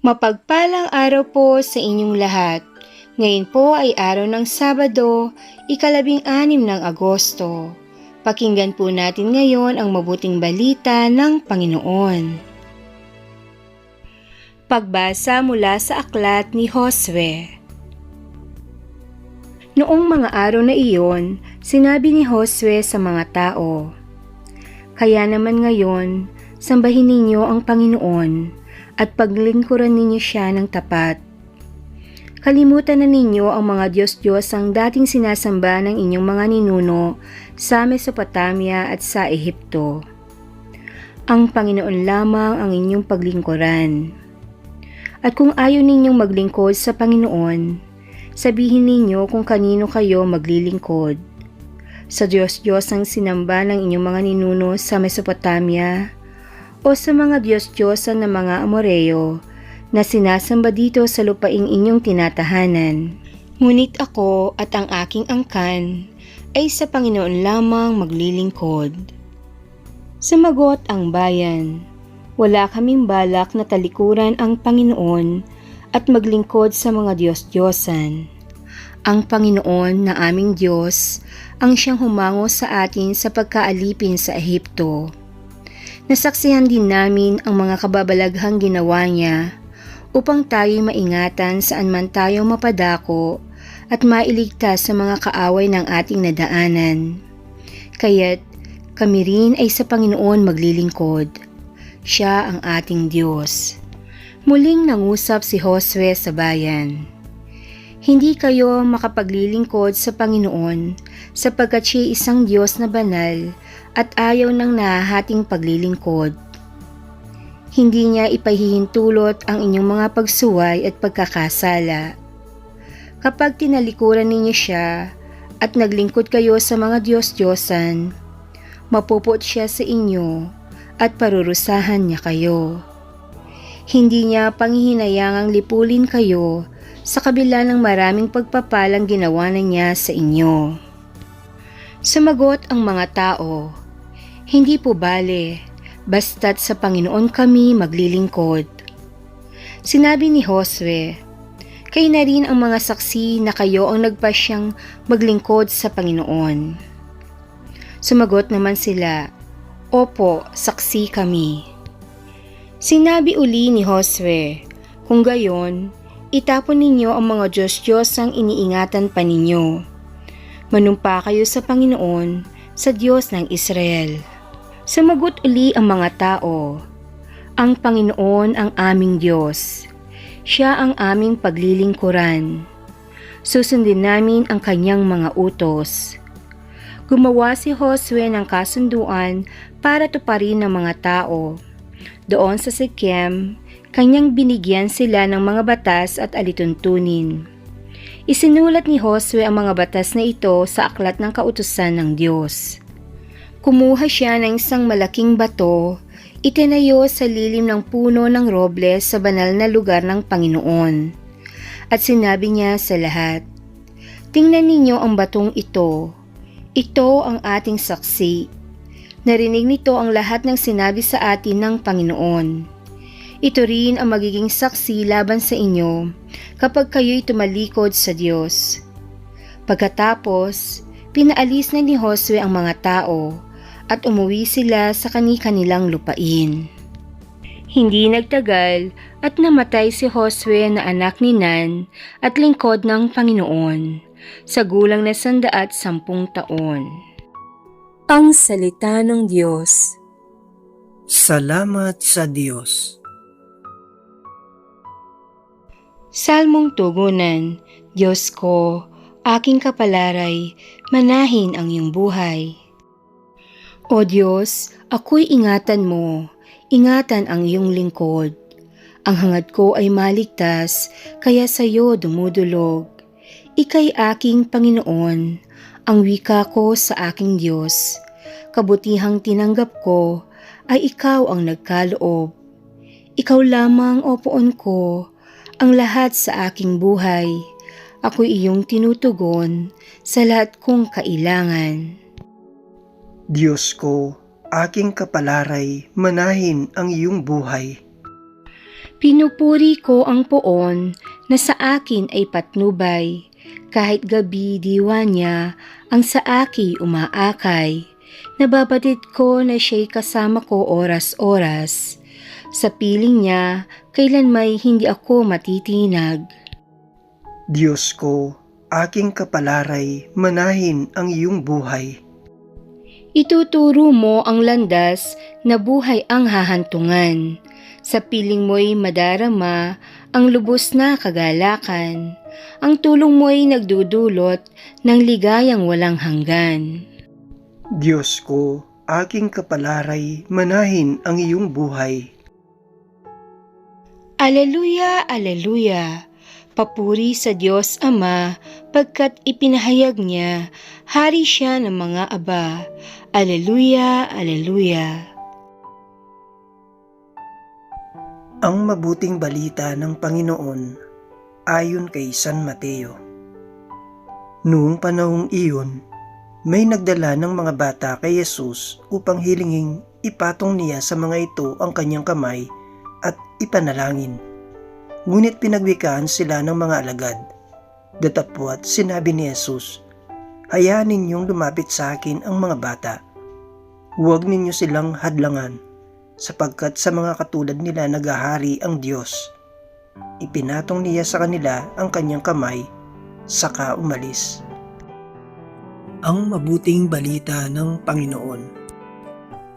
Mapagpalang araw po sa inyong lahat. Ngayon po ay araw ng Sabado, ikalabing anim ng Agosto. Pakinggan po natin ngayon ang mabuting balita ng Panginoon. Pagbasa mula sa aklat ni Josue Noong mga araw na iyon, sinabi ni Josue sa mga tao, Kaya naman ngayon, sambahin ninyo ang Panginoon at paglingkuran ninyo siya ng tapat. Kalimutan na ninyo ang mga Diyos-Diyos ang dating sinasamba ng inyong mga ninuno sa Mesopotamia at sa Ehipto. Ang Panginoon lamang ang inyong paglingkuran. At kung ayaw ninyong maglingkod sa Panginoon, sabihin ninyo kung kanino kayo maglilingkod. Sa Diyos-Diyos ang sinamba ng inyong mga ninuno sa Mesopotamia o sa mga Diyos-Diyosan ng mga Amoreo na sinasamba dito sa lupaing inyong tinatahanan. Ngunit ako at ang aking angkan ay sa Panginoon lamang maglilingkod. Sumagot ang bayan, wala kaming balak na talikuran ang Panginoon at maglingkod sa mga Diyos-Diyosan. Ang Panginoon na aming Diyos ang siyang humango sa atin sa pagkaalipin sa Ehipto Nasaksihan din namin ang mga kababalaghang ginawa niya upang tayo maingatan saan man tayo mapadako at mailigtas sa mga kaaway ng ating nadaanan. Kaya't kami rin ay sa Panginoon maglilingkod. Siya ang ating Diyos. Muling nangusap si Josue sa bayan. Hindi kayo makapaglilingkod sa Panginoon sapagkat siya isang Diyos na banal at ayaw ng nahahating paglilingkod. Hindi niya ipahihintulot ang inyong mga pagsuway at pagkakasala. Kapag tinalikuran ninyo siya at naglingkod kayo sa mga Diyos-Diyosan, mapupot siya sa inyo at parurusahan niya kayo. Hindi niya panghihinayangang lipulin kayo sa kabila ng maraming pagpapalang ginawa na niya sa inyo. Sumagot ang mga tao, Hindi po bale, basta't sa Panginoon kami maglilingkod. Sinabi ni Josue, Kayo na rin ang mga saksi na kayo ang nagpasyang maglingkod sa Panginoon. Sumagot naman sila, Opo, saksi kami. Sinabi uli ni Josue, Kung gayon, itapon ninyo ang mga Diyos-Diyos ang iniingatan pa ninyo Manumpa kayo sa Panginoon, sa Diyos ng Israel. Sumagot uli ang mga tao, Ang Panginoon ang aming Diyos. Siya ang aming paglilingkuran. Susundin namin ang kanyang mga utos. Gumawa si Josue ng kasunduan para tuparin ng mga tao. Doon sa Sikhem, kanyang binigyan sila ng mga batas at alituntunin. Isinulat ni Josue ang mga batas na ito sa aklat ng kautusan ng Diyos. Kumuha siya ng isang malaking bato, itinayo sa lilim ng puno ng robles sa banal na lugar ng Panginoon. At sinabi niya sa lahat, Tingnan ninyo ang batong ito. Ito ang ating saksi. Narinig nito ang lahat ng sinabi sa atin ng Panginoon. Ito rin ang magiging saksi laban sa inyo kapag kayo'y tumalikod sa Diyos. Pagkatapos, pinaalis na ni Josue ang mga tao at umuwi sila sa kani-kanilang lupain. Hindi nagtagal at namatay si Josue na anak ni Nan at lingkod ng Panginoon sa gulang na sandaat sampung taon. Ang Salita ng Diyos Salamat sa Diyos. Salmong Tugunan, Diyos ko, aking kapalaray, manahin ang iyong buhay. O Diyos, ako'y ingatan mo, ingatan ang iyong lingkod. Ang hangad ko ay maligtas, kaya sa iyo dumudulog. Ika'y aking Panginoon, ang wika ko sa aking Diyos. Kabutihang tinanggap ko ay ikaw ang nagkaloob. Ikaw lamang o poon ko, ang lahat sa aking buhay. Ako iyong tinutugon sa lahat kong kailangan. Diyos ko, aking kapalaray, manahin ang iyong buhay. Pinupuri ko ang poon na sa akin ay patnubay, kahit gabi diwa niya ang sa aki umaakay. Nababatid ko na siya'y kasama ko oras-oras. Sa piling niya, kailan may hindi ako matitinag. Diyos ko, aking kapalaray, manahin ang iyong buhay. Ituturo mo ang landas na buhay ang hahantungan. Sa piling mo'y madarama ang lubos na kagalakan. Ang tulong mo'y nagdudulot ng ligayang walang hanggan. Diyos ko, aking kapalaray, manahin ang iyong buhay. Aleluya, aleluya. Papuri sa Diyos Ama, pagkat ipinahayag niya, hari siya ng mga aba. Aleluya, aleluya. Ang mabuting balita ng Panginoon ayon kay San Mateo. Noong panahong iyon, may nagdala ng mga bata kay Jesus upang hilinging ipatong niya sa mga ito ang kanyang kamay at ipanalangin. Ngunit pinagwikaan sila ng mga alagad. Datapwat sinabi ni Jesus, Hayaan ninyong lumapit sa akin ang mga bata. Huwag ninyo silang hadlangan sapagkat sa mga katulad nila nagahari ang Diyos. Ipinatong niya sa kanila ang kanyang kamay, saka umalis. Ang mabuting balita ng Panginoon.